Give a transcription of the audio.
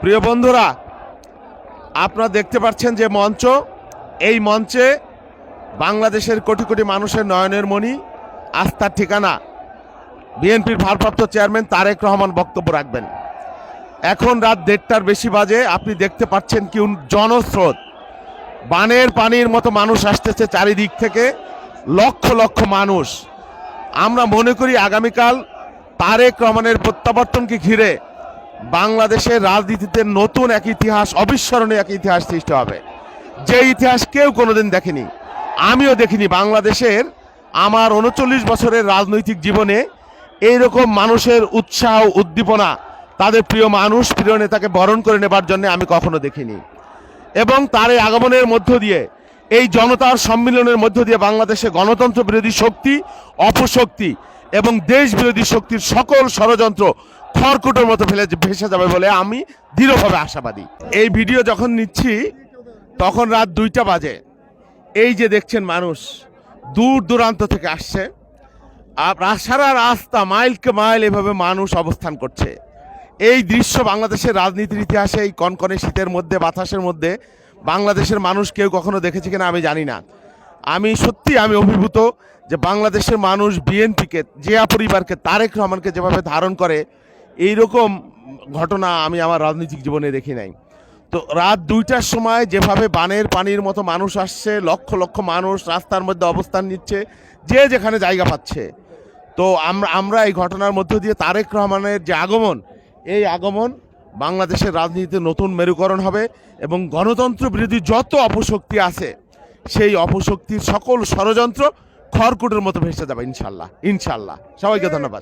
প্রিয় বন্ধুরা, আপনারা দেখতে পাচ্ছেন যে মঞ্চ, এই মঞ্চে বাংলাদেশের কোটি কোটি মানুষের নয়নের মণি, আস্থার ঠিকানা, বিএনপির ভারপ্রাপ্ত চেয়ারম্যান তারেক রহমান বক্তব্য রাখবেন। এখন রাত দেড়টার বেশি বাজে, আপনি দেখতে পাচ্ছেন কি জনস্রোত। বানের পানির মতো মানুষ আসতেছে চারিদিক থেকে, লক্ষ লক্ষ মানুষ। আমরা মনে করি আগামীকাল তারেক রহমানের প্রত্যাবর্তনকে ঘিরে বাংলাদেশের রাজনীতিতে নতুন এক ইতিহাস, অবিস্মরণীয় এক ইতিহাস সৃষ্টি হবে। যে ইতিহাস কেউ কোনোদিন দেখেনি। আমিও দেখিনি বাংলাদেশের আমার উনচল্লিশ বছরের রাজনৈতিক জীবনে এইরকম মানুষের উৎসাহ, উদ্দীপনা, তাদের প্রিয় মানুষ, প্রিয় নেতাকে বরণ করে নেবার জন্য আমি কখনো দেখিনি। এবং তার এই আগমনের মধ্য দিয়ে, এই জনতার সম্মিলনের মধ্য দিয়ে বাংলাদেশে গণতন্ত্র বিরোধী শক্তি, অপশক্তি এবং দেশ বিরোধী শক্তির সকল ষড়যন্ত্র খড়কুটোর মতো ফেলে ভেসে যাবে বলে আমি দৃঢ়ভাবে আশাবাদী। এই ভিডিও যখন নিচ্ছি, তখন রাত দুইটা বাজে। এই যে দেখছেন মানুষ, দূর দূরান্ত থেকে আসছে। সারা রাস্তা মাইলকে মাইল এভাবে মানুষ অবস্থান করছে। এই দৃশ্য বাংলাদেশের রাজনীতির ইতিহাসে, এই কনকনে শীতের মধ্যে, বাতাসের মধ্যে বাংলাদেশের মানুষ কেউ কখনো দেখেছে কিনা আমি জানি না। আমি সত্যি আমি অভিভূত যে বাংলাদেশের মানুষ বিএনপিকে জিয়া পরিবারকে, তারেক রহমানকে যেভাবে ধারণ করে এই রকম ঘটনা আমি আমার রাজনৈতিক জীবনে দেখি নাই। তো রাত দুইটার সময় যেভাবে বানের পানির মতো মানুষ আসছে, লক্ষ লক্ষ মানুষ রাস্তার মধ্যে অবস্থান নিচ্ছে, যে যেখানে জায়গা পাচ্ছে। তো আমরা আমরা এই ঘটনার মধ্য দিয়ে তারেক রহমানের যে আগমন, এই আগমন বাংলাদেশের রাজনীতিতে নতুন মেরুকরণ হবে এবং গণতন্ত্র বিরোধী যত অপশক্তি আছে, সেই অপশক্তির সকল ষড়যন্ত্র খড়কুটের মতো ভেসে যাবে ইনশাল্লাহ ইনশাল্লাহ। সবাইকে ধন্যবাদ।